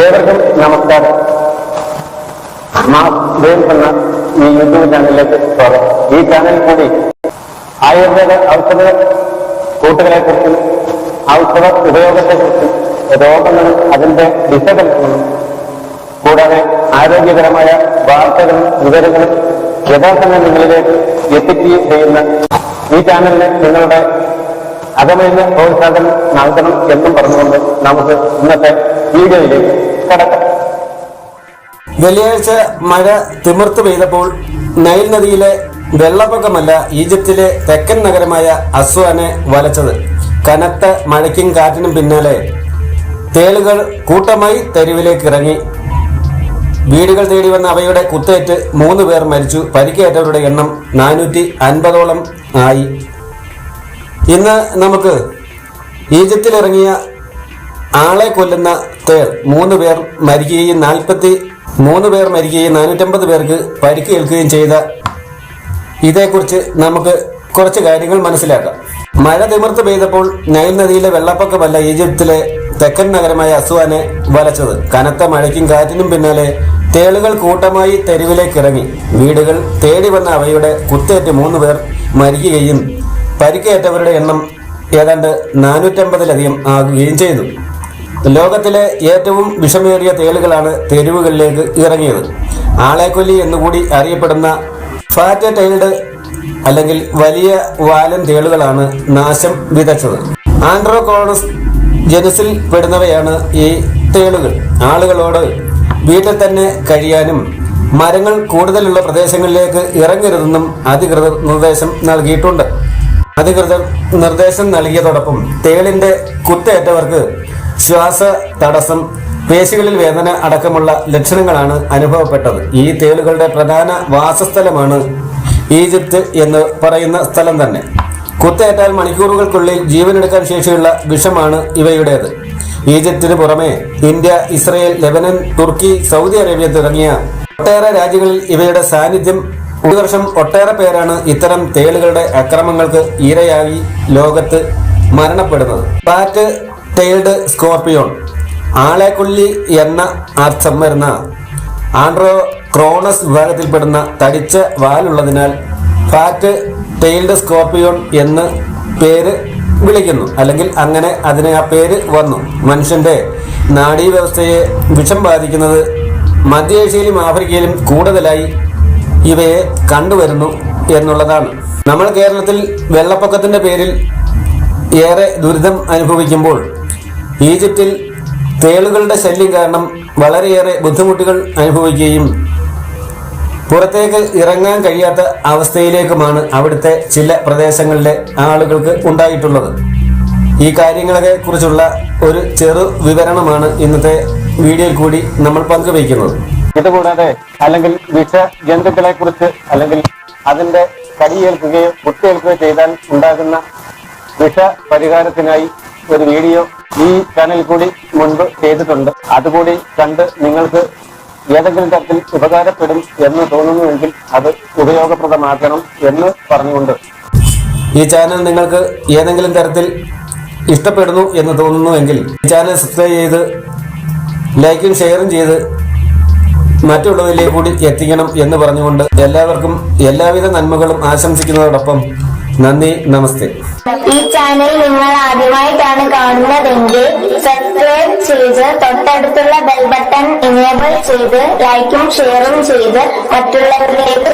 ഏവർക്കും നമസ്കാരം. എന്ന ഈ യൂട്യൂബ് ചാനലിലേക്ക് സ്വാഗതം. ഈ ചാനൽ കൂടി ആയുർവേദ ഔഷധ കൂട്ടുകളെ കുറിച്ചും ഔഷധ ഉപയോഗത്തെക്കുറിച്ചും രോഗങ്ങളും അതിന്റെ വിശകലനങ്ങളും കൂടാതെ ആരോഗ്യകരമായ വാർത്തകളും വിവരങ്ങളും യഥാസമയം നിങ്ങളിലേക്ക് എത്തിക്കുകയും ചെയ്യുന്ന ഈ ചാനലിന് നിങ്ങളുടെ അകമഴിഞ്ഞ പ്രോത്സാഹനം നൽകണം എന്നും പറഞ്ഞുകൊണ്ട് നമുക്ക് ഇന്നത്തെ വീഡിയോയിലേക്ക് കടക്കാം. വെള്ളിയാഴ്ച മഴ തിമിർത്ത് പെയ്തപ്പോൾ നൈൽ നദിയിലെ വെള്ളപ്പൊക്കമല്ല ഈജിപ്തിലെ തെക്കൻ നഗരമായ അസ്വാനെ വലച്ചത്. കനത്ത മഴയ്ക്കും കാറ്റിനും പിന്നാലെ തേളുകൾ കൂട്ടമായി തെരുവിലേക്ക് ഇറങ്ങി. വീടുകൾ തേടി വന്ന അവയുടെ കുത്തേറ്റ് മൂന്ന് പേർ മരിച്ചു. പരിക്കേറ്റവരുടെ എണ്ണം നാനൂറ്റി അൻപതോളം ആയി. ഇന്ന് നമുക്ക് ഈജിപ്തിലിറങ്ങിയ ആളെ കൊല്ലുന്ന തേൾ മൂന്ന് പേർ മരിക്കുകയും നാൽപ്പത്തി മൂന്ന് പേർ മരിക്കുകയും നാനൂറ്റമ്പത് പേർക്ക് പരിക്ക് പരിക്കേൽക്കുകയും ചെയ്ത ഇതേക്കുറിച്ച് നമുക്ക് കുറച്ച് കാര്യങ്ങൾ മനസ്സിലാക്കാം. മഴ തിമിർത്ത് പെയ്തപ്പോൾ നൈൽ നദിയിലെ വെള്ളപ്പൊക്കമല്ല ഈജിപ്തിലെ തെക്കൻ നഗരമായ അസുവാനെ വലച്ചത്. കനത്ത മഴയ്ക്കും കാറ്റിനും പിന്നാലെ തേളുകൾ കൂട്ടമായി തെരുവിലേക്ക് ഇറങ്ങി വീടുകൾ തേടി വന്ന അവയുടെ കുത്തേറ്റ് മൂന്ന് പേർ മരിക്കുകയും പരിക്കേറ്റവരുടെ എണ്ണം ഏതാണ്ട് നാനൂറ്റമ്പതിലധികം ആകുകയും ചെയ്തു. ലോകത്തിലെ ഏറ്റവും വിഷമേറിയ തേളുകളാണ് തെരുവുകളിലേക്ക് ഇറങ്ങിയത്. ആളെക്കൊല്ലി എന്നുകൂടി അറിയപ്പെടുന്ന ഫാറ്റ് ടൈൽഡ് അല്ലെങ്കിൽ വലിയ വാലൻ തേളുകളാണ് നാശം വിതച്ചത്. ആൻഡ്രോകോണസ് ജനുസിൽ പെടുന്നവയാണ് ഈ തേളുകൾ. ആളുകളോട് വീട്ടിൽ തന്നെ കഴിയാനും മരങ്ങൾ കൂടുതലുള്ള പ്രദേശങ്ങളിലേക്ക് ഇറങ്ങരുതെന്നും അധികൃതർ നിർദ്ദേശം നൽകിയിട്ടുണ്ട്. അധികൃതർ നിർദ്ദേശം നൽകിയതോടൊപ്പം തേളിന്റെ കുത്തേറ്റവർക്ക് ശ്വാസ തടസ്സം പേശികളിൽ വേദന അടക്കമുള്ള ലക്ഷണങ്ങളാണ് അനുഭവപ്പെട്ടത്. ഈ തേളുകളുടെ പ്രധാന വാസസ്ഥലമാണ് ഈജിപ്ത് എന്ന് പറയുന്ന സ്ഥലം തന്നെ. കുത്തേറ്റാൽ മണിക്കൂറുകൾക്കുള്ളിൽ ജീവനെടുക്കാൻ ശേഷിയുള്ള വിഷമാണ് ഇവയുടേത്. ഈജിപ്തിന് പുറമെ ഇന്ത്യ ഇസ്രയേൽ ലെബനൻ തുർക്കി സൗദി അറേബ്യ തുടങ്ങിയ ഒട്ടേറെ രാജ്യങ്ങളിൽ ഇവയുടെ സാന്നിധ്യം ഒരു വർഷം ഒട്ടേറെ പേരാണ് ഇത്തരം തേളുകളുടെ അക്രമങ്ങൾക്ക് ഇരയായി ലോകത്ത് മരണപ്പെടുന്നത്. ബാറ്റ് തേൾഡ് സ്കോർപിയോൺ ആളെക്കൊല്ലി എന്ന അർത്ഥം വരുന്ന ആൻഡ്രോ ക്രോണസ് വിഭാഗത്തിൽപ്പെടുന്ന തടിച്ച വാലുള്ളതിനാൽ ഫാറ്റ് ടെയിൽഡ് സ്കോർപിയോൺ എന്ന് പേര് വിളിക്കുന്നു. അല്ലെങ്കിൽ അങ്ങനെ അതിന് ആ പേര് വന്നു. മനുഷ്യന്റെ നാഡീവ്യവസ്ഥയെ വിഷം ബാധിക്കുന്നത് മധ്യേഷ്യയിലും ആഫ്രിക്കയിലും കൂടുതലായി ഇവയെ കണ്ടുവരുന്നു എന്നുള്ളതാണ്. നമ്മൾ കേരളത്തിൽ വെള്ളപ്പൊക്കത്തിന്റെ പേരിൽ ഏറെ ദുരിതം അനുഭവിക്കുമ്പോൾ ഈജിപ്തിൽ തേളുകളുടെ ശല്യം കാരണം വളരെയേറെ ബുദ്ധിമുട്ടുകൾ അനുഭവിക്കുകയും പുറത്തേക്ക് ഇറങ്ങാൻ കഴിയാത്ത അവസ്ഥയിലേക്കുമാണ് അവിടുത്തെ ചില പ്രദേശങ്ങളിലെ ആളുകൾക്ക് ഉണ്ടായിട്ടുള്ളത്. ഈ കാര്യങ്ങളെ കുറിച്ചുള്ള ഒരു ചെറു വിവരണമാണ് ഇന്നത്തെ വീഡിയോയിൽ കൂടി നമ്മൾ പങ്കുവയ്ക്കുന്നത്. ഇതുകൂടാതെ അല്ലെങ്കിൽ വിഷ ജന്തുക്കളെ കുറിച്ച് അല്ലെങ്കിൽ അതിന്റെ കടിയേൽക്കുകയോ കുട്ടിയേൽക്കുകയോ ചെയ്താൽ ഉണ്ടാകുന്ന വിഷ പരിഹാരത്തിനായി ഒരു വീഡിയോ ഈ ചാനലിൽ കൂടി മുൻപ് ചെയ്തിട്ടുണ്ട്. അതുകൂടി കണ്ട് നിങ്ങൾക്ക് ഏതെങ്കിലും തരത്തിൽ ഉപകാരപ്പെടും എന്ന് തോന്നുന്നുവെങ്കിൽ അത് ഉപയോഗപ്രദമാക്കണം എന്ന് പറഞ്ഞുകൊണ്ട്. ഈ ചാനൽ നിങ്ങൾക്ക് ഏതെങ്കിലും തരത്തിൽ ഇഷ്ടപ്പെടുന്നു എന്ന് തോന്നുന്നുവെങ്കിൽ ഈ ചാനൽ സബ്സ്ക്രൈബ് ചെയ്ത് ലൈക്കും ഷെയറും ചെയ്ത് മറ്റുള്ളവരിലേക്ക് കൂടി എത്തിക്കണം എന്ന് പറഞ്ഞുകൊണ്ട് എല്ലാവർക്കും എല്ലാവിധ നന്മകളും ആശംസിക്കുന്നതോടൊപ്പം നന്ദി നമസ്തേ. ഈ ചാനൽ നിങ്ങൾ ആദ്യമായിട്ടാണ് കാണുന്നതെങ്കിൽ സബ്സ്ക്രൈബ് ചെയ്ത് തൊട്ടടുത്തുള്ള ബെൽ ബട്ടൺ ഇനേബിൾ ചെയ്ത് ലൈക്കും ഷെയറും ചെയ്ത് മറ്റുള്ളവരിലേക്ക്